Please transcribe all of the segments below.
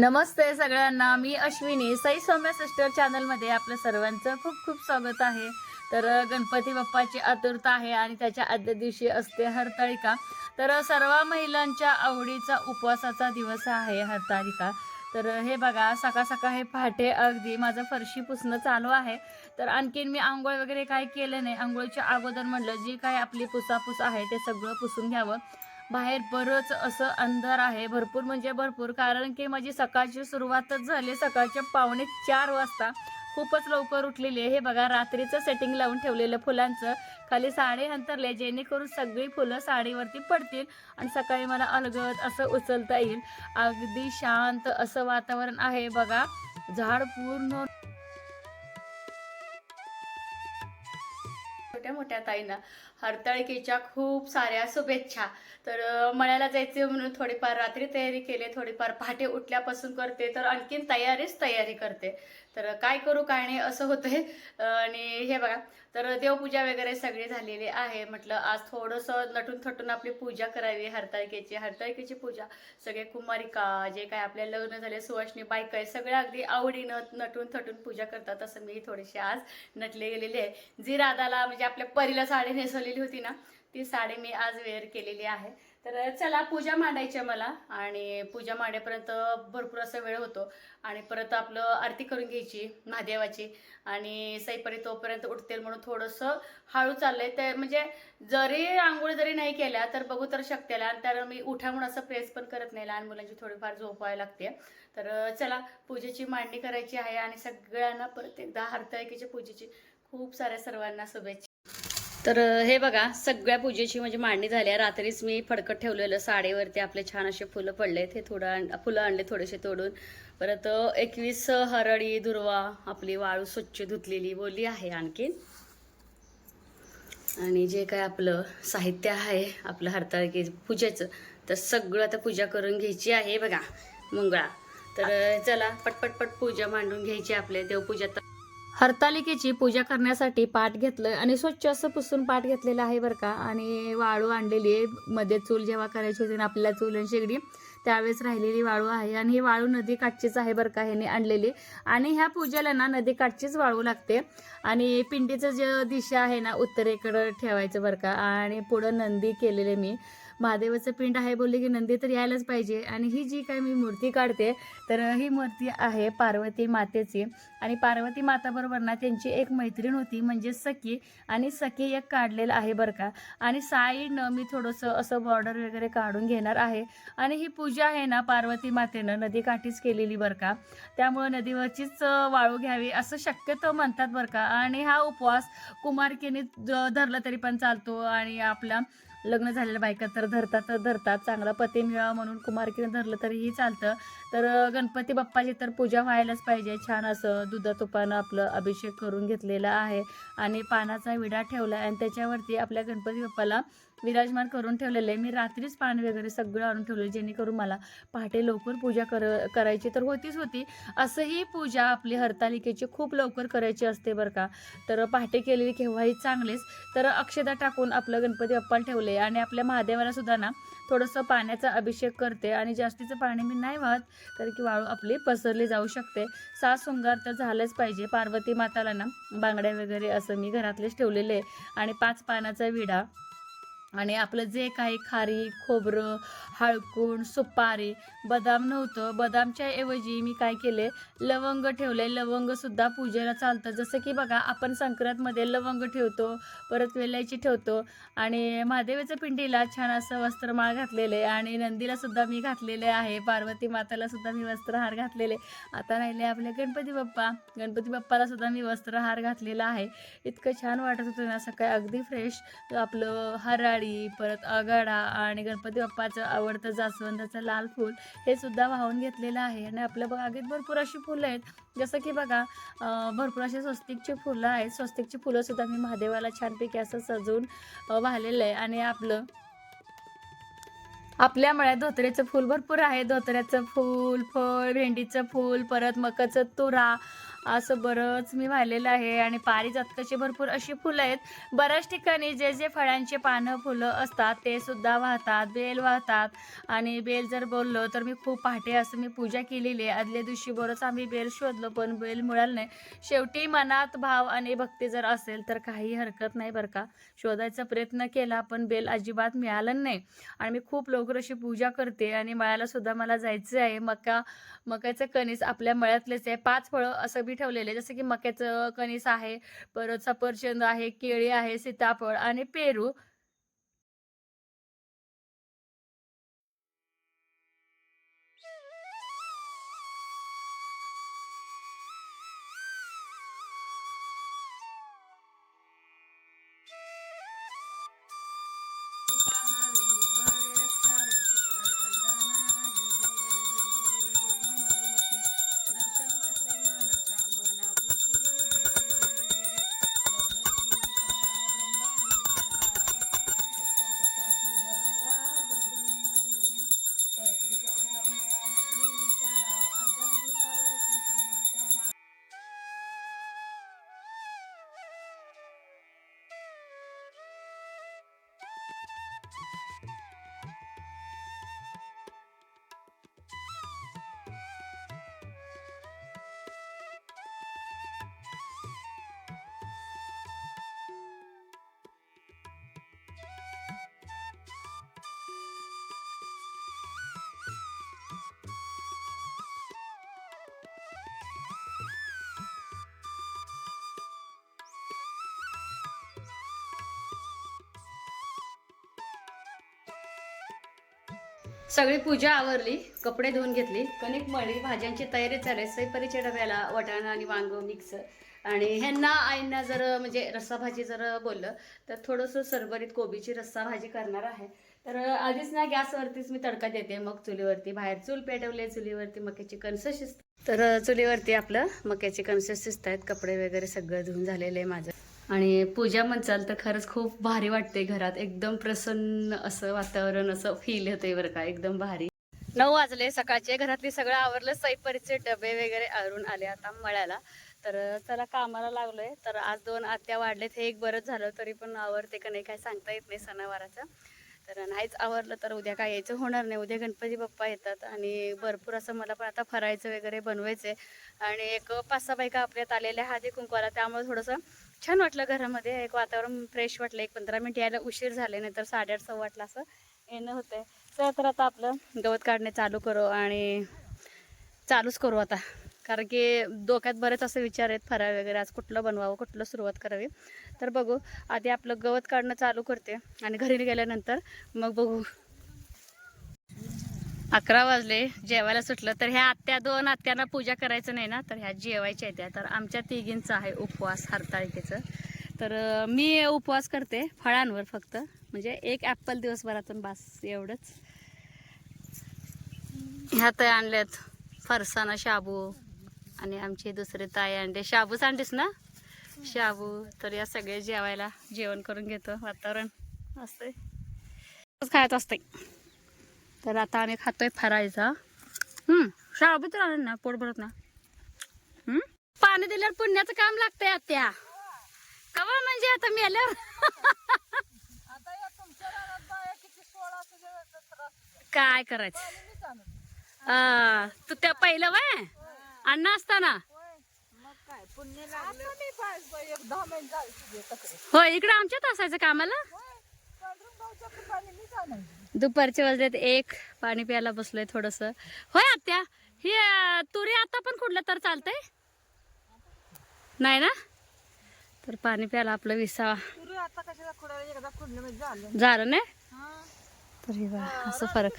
नमस्ते सगळ्यांना मी अश्विनी. सई सौम्य सिस्टर चॅनलमध्ये आपलं सर्वांचं खूप खूप स्वागत आहे. तर गणपती बाप्पाची आतुरता आहे आणि त्याच्या आदल्या दिवशी असते हरताळिका तर सर्व महिलांच्या आवडीचा उपवासाचा दिवस आहे हरताळिका तर हे बघा सकाळ सकाळ हे पहाटे अगदी माझं फरशी पुसणं चालू आहे. तर आणखीन मी आंघोळ वगैरे काही केलं नाही. आंघोळीच्या अगोदर म्हटलं जी काही आपली पुसापूस आहे ते सगळं पुसून घ्यावं. बाहेर बरंच असं अंधार आहे भरपूर म्हणजे भरपूर. कारण की माझी सकाळची सुरुवातच झाली. सकाळच्या पावणे चार वाजता खूपच लवकर उठलेली आहे. हे बघा रात्रीचं सेटिंग लावून ठेवलेलं फुलांचं. खाली साडी अंतरले जेणेकरून सगळी फुलं साडीवरती पडतील आणि सकाळी मला अलगद असं उचलता येईल. अगदी शांत असं वातावरण आहे. बघा झाड पूर्ण छोट्या मोठ्या ताईंना. हरताळिकेच्या खूप साऱ्या शुभेच्छा. तर मळ्याला जायचे म्हणून थोडीफार रात्री तयारी केली थोडीफार पहाटे उठल्यापासून करते तर आणखीन तयारीच तयारी करते. तर काय करू काय नाही असं होतंय. आणि हे बघा तर देवपूजा वगैरे सगळी झालेली आहे. म्हटलं आज थोडंसं नटून थटून आपली पूजा करावी हरताळिकेची हरताळिकेची पूजा सगळे कुमारिका जे काय आपल्या लग्न झाले सुवासनी बायका आहे सगळ्या अगदी आवडीनं नटून थटून पूजा करतात. असं मी थोडीशी आज नटले गेलेली आहे. जी राधाला म्हणजे आपल्या परीला साडी नेसवलेली होती ना ती साडी मी आज वेअर केलेली आहे. तर चला पूजा मांडायची आहे मला आणि पूजा मांडेपर्यंत भरपूर असा वेळ होतो आणि परत आपलं आरती करून घ्यायची महादेवाची आणि सईपरी तोपर्यंत उठतील म्हणून थोडंसं हळू चाललंय. ते म्हणजे जरी आंघोळ जरी नाही केल्या तर बघू तर शकतेला आणि तर मी उठा म्हणून असं प्रेस पण करत नाही. लहान मुलांची थोडीफार झोपवायला लागते. तर चला पूजेची मांडणी करायची आहे आणि सगळ्यांना परत एकदा हरतायकीच्या पूजेची खूप साऱ्या सर्वांना शुभेच्छा. तर हे बघा सगळ्या पूजेची म्हणजे मांडणी झाली आहे. रात्रीच मी फडकत ठेवलेलं साडीवरती आपले छान असे फुलं पडले ते थोडं फुलं आणले थोडेसे तोडून. परत एकवीस हरळी दुर्वा आपली वाळू स्वच्छ धुतलेली बोली आहे आणखीन. आणि जे काय आपलं साहित्य आहे आपलं हरताळकी पूजेचं तर सगळं आता पूजा करून घ्यायची आहे बघा मुंगळा. तर चला पटपट पट पूजा मांडून घ्यायची आपल्या देवपूजा. तर हरतालिकेची पूजा करण्यासाठी पाठ घेतलं आणि स्वच्छ असं पुसून पाठ घेतलेलं आहे बरं का. आणि वाळू आणलेली आहे. मध्ये चूल जेव्हा करायची होती ना आपल्याला चूल आणि शेगडी त्यावेळेस राहिलेली वाळू आहे. आणि ही वाळू नदी काठचीच आहे बरं का ह्याने आणलेली. आणि ह्या पूजेला ना नदी काठचीच वाळू लागते. आणि पिंडीचं जे दिशा आहे ना उत्तरेकडं ठेवायचं बरं का. आणि पुढं नंदी केलेले मी. महादेवाचं पिंड आहे बोलले की नंदी तर यायलाच पाहिजे. आणि ही जी काय मी मूर्ती काढते तर ही मूर्ती आहे पार्वती मातेची. आणि पार्वती माताबरोबर ना त्यांची एक मैत्रीण होती म्हणजे सखी. आणि सखी एक काढलेलं आहे बरं का. आणि साईडनं मी थोडंसं असं बॉर्डर वगैरे काढून घेणार आहे. आणि ही पूजा आहे ना पार्वती मातेनं नदीकाठीच केलेली बरं का. त्यामुळं नदीवरचीच वाळू घ्यावी असं शक्यतो म्हणतात बरं का. आणि हा उपवास कुमारकीने धरला तरी पण चालतो. आणि आपला लग्न झालेल्या बायका तर धरतात तर धरतात. चांगला पती मिळावा म्हणून कुमारकीनं धरलं तरीही चालतं. तर गणपती बाप्पाची तर पूजा व्हायलाच पाहिजे. छान असं दुधा तुपानं आपलं अभिषेक करून घेतलेला आहे. आणि पानाचा विडा ठेवला आणि त्याच्यावरती आपल्या गणपती बाप्पाला विराजमान करून ठेवलेलं आहे. मी रात्रीच पान वगैरे सगळं आणून ठेवलेलं जेणेकरून मला पहाटे लवकर पूजा कर करायची तर होतीच होती. असंही पूजा आपली हरतालिकेची खूप लवकर करायची असते बरं का. तर पहाटे केलेली केव्हाही चांगलीच. तर अक्षता टाकून आपलं गणपती बाप्पाला ठेवले आणि आपल्या महादेवाला सुद्धा ना थोडंसं पाण्याचा अभिषेक करते. आणि जास्तीचं पाणी मी नाही वाहत कारण की वाळू आपली पसरली जाऊ शकते. सास शृंगार तर झालंच पाहिजे. पार्वती माताला ना बांगड्या वगैरे असं मी घरातलेच ठेवलेले आहे. आणि पाच पानाचा विडा आणि आपलं जे काही खारी खोबरं हळकूण सुपारी बदाम नव्हतं. बदामच्या ऐवजी मी काय केले? लवंग ठेवले. लवंगसुद्धा पूजेला चालतं. जसं की बघा आपण संक्रांतमध्ये लवंग ठेवतो परत वेलायची ठेवतो आणि महादेवाच्या पिंडीला छान असं वस्त्रमाळ घातलेले आहे आणि नंदीलासुद्धा मी घातलेले आहे. पार्वती मातालासुद्धा मी वस्त्रहार घातलेले. आता राहिले आपले गणपती बाप्पा. गणपती बाप्पालासुद्धा मी वस्त्रहार घातलेला आहे. इतकं छान वाटत होतं ना सकाळी अगदी फ्रेश आपलं हराळ परत अगाडा आणि गणपती बाप्पाचं आवडतं जास्वंदाचं लाल फूल हे सुद्धा वाहून घेतलेलं आहे. आणि आपल्या बागेत भरपूर अशी फुलं आहेत. जसं की बघा भरपूर असे स्वस्तिकची फुलं आहेत. स्वस्तिकची फुलं सुद्धा मी महादेवाला छानपैकी असं सजवून वाहलेलं वाहिलेलं आहे. आणि आपलं आपल्या मळ्यात धोत्र्याचं फूल भरपूर आहे. धोत्र्याचं फूल फळ भेंडीचं फूल परत मकाचं तुरा असं बरंच मी वाहिलेलं आहे आणि पारिजातकाची भरपूर अशी फुलं आहेत. बऱ्याच ठिकाणी जे जे फळांचे पानं फुलं असतात ते सुद्धा वाहतात बेल वाहतात. आणि बेल जर बोललो तर मी खूप पहाटे असं मी पूजा केलेली आहे. आदल्या दिवशी बरंच आम्ही बेल शोधलो पण बेल मिळालं नाही. शेवटी मनात भाव आणि भक्ती जर असेल तर काही हरकत नाही बरं का. शोधायचा प्रयत्न केला पण बेल अजिबात मिळालं नाही. आणि मी खूप लवकर अशी पूजा करते आणि मळ्याला सुद्धा मला जायचं आहे. मका मक्याचं कणीस आपल्या मळ्यातलेच आहे. पाच फळं असं बी ठेवलेले जसं की मक्याचं कणीस आहे परत सफरचंद आहे केळी आहे सीताफळ आणि पेरू. सगळी पूजा आवरली कपडे धुवून घेतली. कणिक मळली भाज्यांची तयारी चालेल आहे. डब्याला वटाणा आणि वांग मिक्स आणि ह्यांना आईंना जर म्हणजे रस्सा भाजी जर बोललं तर थोडंसं सरभरीत कोबीची रस्सा भाजी करणार आहे. तर आधीच ना गॅसवरतीच मी तडका देते. मग चुलीवरती बाहेर चूल पेटवले चुलीवरती मक्याची कणस शिजत तर चुलीवरती आपलं मक्याची कणसं शिजत आहेत कपडे वगैरे सगळं धुवून झालेलं आहे माझं. आणि पूजा म्हणचाल तर खरंच खूप भारी वाटते घरात. एकदम प्रसन्न असं वातावरण असं फील होते बरं का. एकदम भारी. नऊ वाजले सकाळचे. घरातली सगळं आवरलं. सैपरीचे डबे वगैरे आवरून आले आता मळ्याला. तर चला कामाला लागलोय. तर आज दोन आत्या वाढलेत. हे एक बरंच झालं तरी पण आवरते का नाही काय सांगता येत नाही सणावाराचं. तर नाहीच आवरलं तर उद्या काय यायचं? होणार नाही. उद्या गणपती बाप्पा येतात आणि भरपूर असं मला पण आता फरायचं वगैरे बनवायचं आहे आणि एक पाच सहा बायका आपल्यात आलेल्या हळदी कुंकवाला. त्यामुळे थोडंसं छान वाटलं घरामध्ये. एक वातावरण फ्रेश वाटलं. एक पंधरा मिनिट यायला उशीर झाले नाही तर साडेआठ सव्वा वाटलं असं येणं होतं चला तर आता आपलं गवत काढणे चालू करू आणि चालूच करू आता. कारण की डोक्यात बरेच असे विचार आहेत फराळ वगैरे आज कुठलं बनवावं कुठलं सुरुवात करावी. तर बघू आधी आपलं गवत काढणं चालू करते आणि घरी गेल्यानंतर मग बघू अकरा वाजले जेवायला सुटलं तर ह्या आत्या दोन आत्यांना पूजा करायचं नाही ना तर ह्या जेवायच्या आहेत त्या. तर आमच्या तिघींचा आहे उपवास हरताळीकेचं तर मी उपवास करते फळांवर फक्त. म्हणजे एक ॲपल दिवसभरातून बास एवढंच. ह्या ताई आणल्यात फरसाणा शाबू आणि आमची दुसरे ताई आणले. शाबूच आणलीस ना? शाबू. तर या सगळे जेवायला जेवण करून घेतो वातावरण असतंय खायचं असतंय. तर आता आम्ही खातोय फरायचा. हम्म शाबू राहणार ना पोट भरत ना. हम्म पाणी दिल्यावर पुण्याचं काम लागतंय आत्या. कवा म्हणजे आता मी आल्यावर काय करायचं? तू त्या पहिलं वय? अण्णा असताना? हो इकडे आमच्यात असायचं कामाला? दुपारचे वाजलेत एक पाणी प्यायला बसलोय थोडस. होय आत्या? ही तुरी आता पण कुठलं तर चालतंय? नाही ना? तर पाणी प्यायला आपलं विसावा. खुडण्यामध्ये झालं. हा. तर हे असं फरक.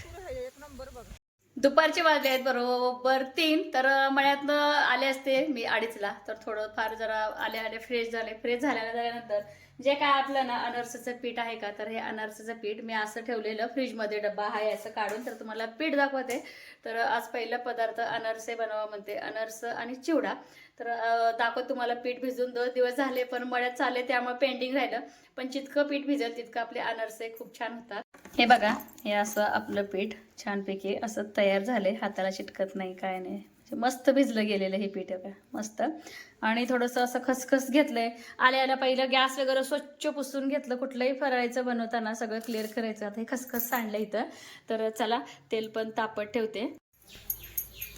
दुपारचे वाजले आहेत बरोबर तीन तर मळ्यातनं आले असते मी अडीचला. तर थोडं फार जरा आले आले फ्रेश झाले. फ्रेश झाल्या झाल्यानंतर जे काय आपलं ना अनारसाचं पीठ आहे का तर हे अनारसाचं पीठ मी असं ठेवलेलं फ्रीजमध्ये डब्बा आहे असं काढून तर तुम्हाला पीठ दाखवते. तर आज पहिला पदार्थ अनारसे बनवा म्हणते. अनारस आणि चिवडा. तर दाखवत तुम्हाला पीठ भिजून दोन दिवस झाले पण मळ्यात चालले त्यामुळे पेंडिंग राहिलं. पण जितकं पीठ भिजेल तितकं आपले अनारसे खूप छान होतात. हे बघा हे असं आपलं पीठ छानपैकी असं तयार झाले. हाताला चिटकत नाही काय नाही. म्हणजे मस्त भिजलं गेलेलं हे पीठ बघा मस्त. आणि थोडंसं असं खसखस घेतलंय. आल्या आल्या पहिलं गॅस वगैरे स्वच्छ पुसून घेतलं. कुठलंही फरायचं बनवताना सगळं क्लिअर करायचं. आता हे खसखस सांडलं इथं. तर चला तेल पण तापत ठेवते.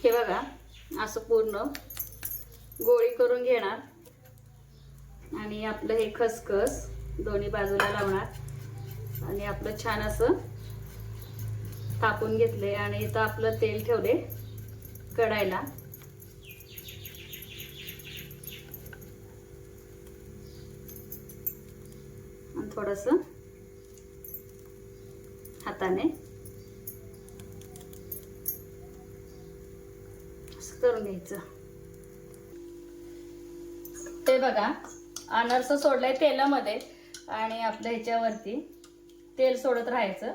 हे बघा असं पूर्ण गोळी करून घेणार. आणि आपलं हे खसखस दोन्ही बाजूला लावणार. आणि आपलं छान असं तापून घेतले आणि इथं आपलं तेल ठेवले कढायला. थोडस हाताने असं करून घ्यायचं. ते बघा अनारस सोडलंय तेलामध्ये आणि आपल्या ह्याच्यावरती. तेल सोडत राहायचं.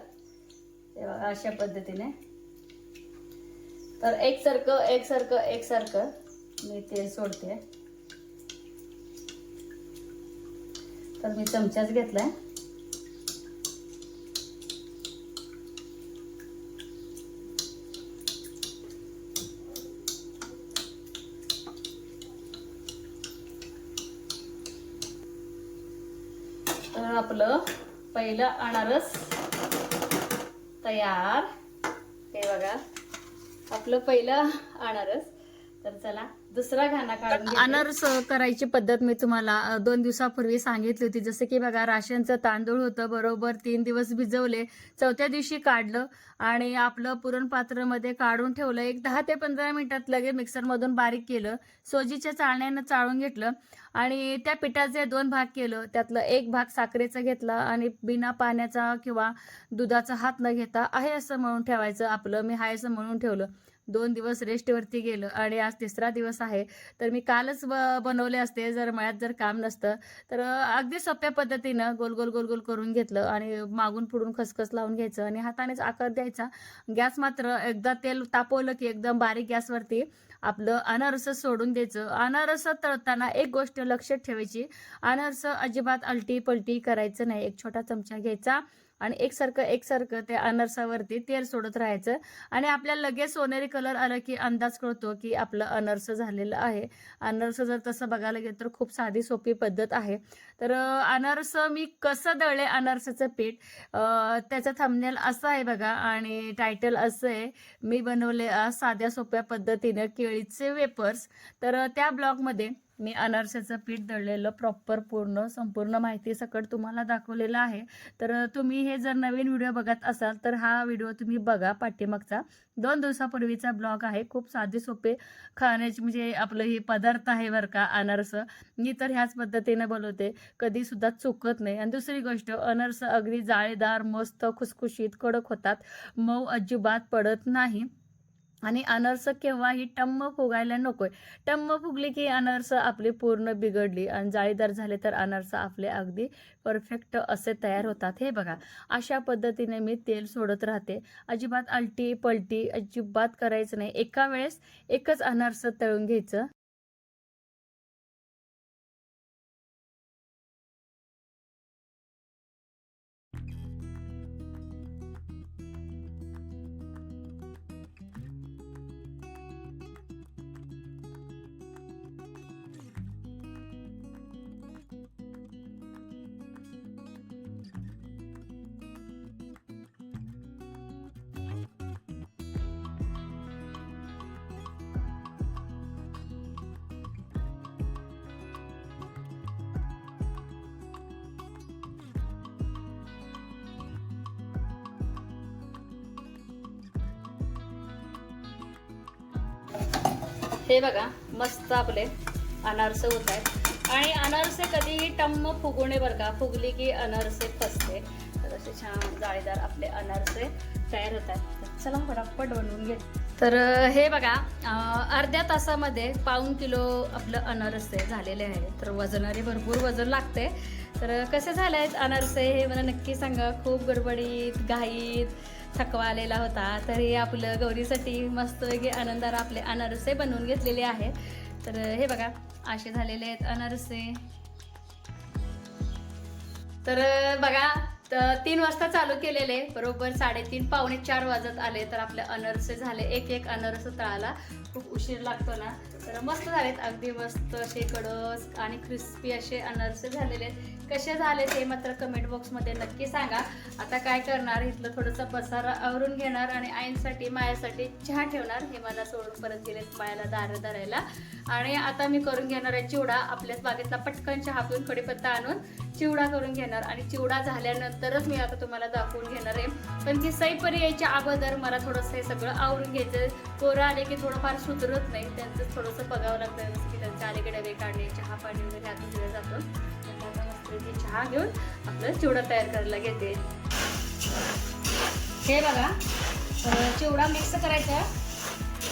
तेव्हा अशा पद्धतीने. तर एकसारखं एकसारखं एकसारखं मी तेल सोडते. तर मी चमचाच घेतलाय. तर आपलं पहिलं अनारस तयार. हे बघा आपलं पहिलं अनारस. तर चला दुसरा घाणा काढून अनारस करायची पद्धत मी तुम्हाला अ, दोन दिवसापूर्वी सांगितली होती. जसं की बघा राशनचं तांदूळ होतं बरोबर तीन दिवस भिजवले चौथ्या दिवशी काढलं आणि आपलं पुरणपात्रामध्ये काढून ठेवलं. एक दहा ते पंधरा मिनिटात लगेच मिक्सरमधून बारीक केलं सोजीच्या चाळण्यानं चाळून घेतलं आणि त्या पिठाचे दोन भाग केलं. त्यातलं एक भाग साखरेचा घेतला आणि बिना पाण्याचा किंवा दुधाचा हात न घेता आहे असं म्हणून ठेवायचं आपलं मी हाय असं म्हणून ठेवलं. दोन दिवस रेस्टवरती गेलं आणि आज तिसरा दिवस आहे. तर मी कालच ब- बनवले असते. जर मळ्यात जर काम नसतं तर अगदी सोप्या पद्धतीनं गोल गोल गोल गोल करून घेतलं आणि मागून पुढून खसखस लावून घ्यायचं आणि हातानेच आकार द्यायचा. गॅस मात्र एकदा तेल तापवलं की एकदम बारीक गॅसवरती आपलं अनारस सोडून द्यायचं. अनारस तळताना एक गोष्ट लक्षात ठेवायची. अनारस अजिबात अलटी पलटी करायचं नाही. एक छोटा चमचा घ्यायचा. आणि एकसारखं एकसारखं त्या अनर्सावरती तेल सोडत राहायचं. आणि आपल्याला लगेच सोनेरी कलर आला की अंदाज कळतो की आपलं अनर्स झालेलं आहे. अनारस जर तसं बघायला गेलं तर खूप साधी सोपी पद्धत आहे. तर अं, मी कसं दळले अनारसाचं पीठ? त्याचं थंबनेल असं आहे बघा आणि टायटल असं आहे. मी बनवले साध्या सोप्या पद्धतीनं केळीचे वेपर्स तर त्या ब्लॉगमध्ये मी अनारसाचं पीठ दळलेलं प्रॉपर पूर्ण संपूर्ण माहिती सकट तुम्हाला दाखवलेलं आहे. तर तुम्ही हे जर नवीन व्हिडिओ बघत असाल तर हा व्हिडिओ तुम्ही बघा पाठीमागचा. दोन दिवसापूर्वीचा ब्लॉग आहे खूप साधे सोपे खाण्याचे म्हणजे आपलं हे पदार्थ आहे बरं का अनारसं. मी तर ह्याच पद्धतीने बनवते कधीसुद्धा चुकत नाही. आणि दुसरी गोष्ट अनारस अगदी जाळीदार मस्त खुसखुशीत कडक होतात. मऊ अजिबात पडत नाही. आणि अनर्स केव्हाही टम्म फुगायला नकोय. टम्म फुगली की अनर्स आपली पूर्ण बिघडली आणि जाळीदार झाले तर अनर्स आपले अगदी परफेक्ट असे तयार होतात. हे बघा अशा पद्धतीने मी तेल सोडत राहते. अजिबात अलटी पलटी अजिबात करायचं नाही. एका वेळेस एकच अनारस तळून घ्यायचं. हे बघा मस्त आपले अनारसे होत आहेत. आणि अनारसे कधीही टम्म फुगू बरं का फुगली की अनारसे फसते. तर असे छान जाळीदार आपले अनारसे तयार होत आहेत. चला फटाफट बनवून घे तर हे बघा अर्ध्या तासामध्ये पाऊन किलो आपलं अनारसे झालेले आहे. तर वजनारी भरपूर वजन लागते. तर कसे झाले आहेत अनारसे हे मला नक्की सांगा. खूप गडबडीत घाईत थकवा आलेला होता तर हे आपलं गौरीसाठी मस्त आनंदार आपले अनारसे बनवून घेतलेले आहे तर हे बघा असे झालेले आहेत अनारसे. तर बघा तर तीन वाजता चालू केलेले बरोबर साडेतीन पावणे चार वाजत आले तर आपले अनरसे झाले एक एक अनरस तळाला. खूप उशीर लागतो ना. तर मस्त झालेत अगदी मस्त असे कडक आणि क्रिस्पी असे अनरसे झालेले आहेत. कसे झाले ते मात्र कमेंट बॉक्समध्ये नक्की सांगा. आता काय करणार? इथलं थोडंसं पसारा आवरून घेणार आणि आईंसाठी मायासाठी चहा ठेवणार. हे मला सोडून परत गेलेत मायाला दार धरायला. आणि आता मी करून घेणार आहे चिवडा. आपल्याच बागेतला पटकन चहा पिऊन कडीपत्ता आणून चिवडा करून घेणार. आणि चिवडा झाल्यानंतरच मी आता तुम्हाला दाखवून घेणार आहे. पण ती सईपरी यायच्या अगोदर मला थोडंसं हे सगळं आवरून घ्यायचं. पोरं आले की थोडंफार सुधरत नाही. त्यांचं थोडंसं बघावं लागतं. जसं की त्यांच्या आले डबे काढणे चहा पाणी वगैरे ह्यातून दिलं जातं. इथे चहा घेऊन आपलं चिवडा तयार करायला घेते. हे बघा तर चिवडा मिक्स करायचा.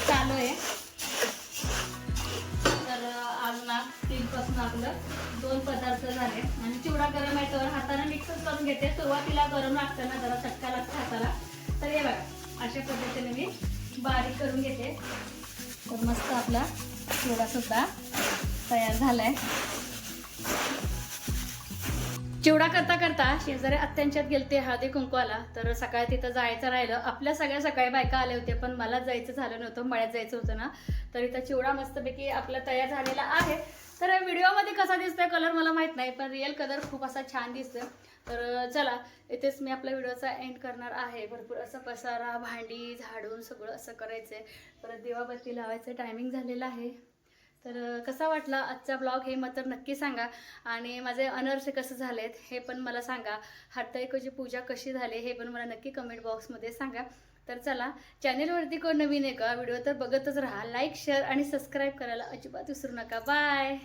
चालू आहे. तर आज ना तीनपासून आपलं दोन पदार्थ झाले. आणि चिवडा गरम आहे तर हाताने मिक्सच करून घेते. सुरुवातीला गरम लागतं ना जरा चटका लागतो हाताला. तर हे बघा अशा पद्धतीने मी बारीक करून घेते. तर मस्त आपला चिवडा सुद्धा तयार झालाय. चिवडा करता करता शेजारी अत्यांच्यात गेलते हळदी आला तर सकाळी तिथं जायचं राहिलं. आपल्या सगळ्या सकाळी बायका आल्या होत्या पण मला जायचं झालं नव्हतं मळ्यात जायचं होतं ना. तर इथं चिवडा मस्तपैकी आपला तयार झालेला आहे. तर व्हिडिओमध्ये कसा दिसतोय कलर मला माहीत नाही पण रिअल कलर खूप असा छान दिसतोय. तर चला इथेच मी आपल्या व्हिडिओचा एंड करणार आहे. भरपूर असं पसारा भांडी झाडून सगळं असं करायचं आहे परत देवाबत्ती लावायचं टायमिंग झालेलं आहे. तर कसा वाटला आजचा ब्लॉग हे मात्र नक्की सांगा. आणि माझे अनर्से कसं झालेत हे पण मला सांगा. हरताईकोची पूजा कशी झाली हे पण मला नक्की कमेंट बॉक्समध्ये सांगा. तर चला चॅनेलवरती कोण नवीन आहे का? व्हिडिओ तर बघतच राहा. लाईक शेअर आणि सबस्क्राईब करायला अजिबात विसरू नका. बाय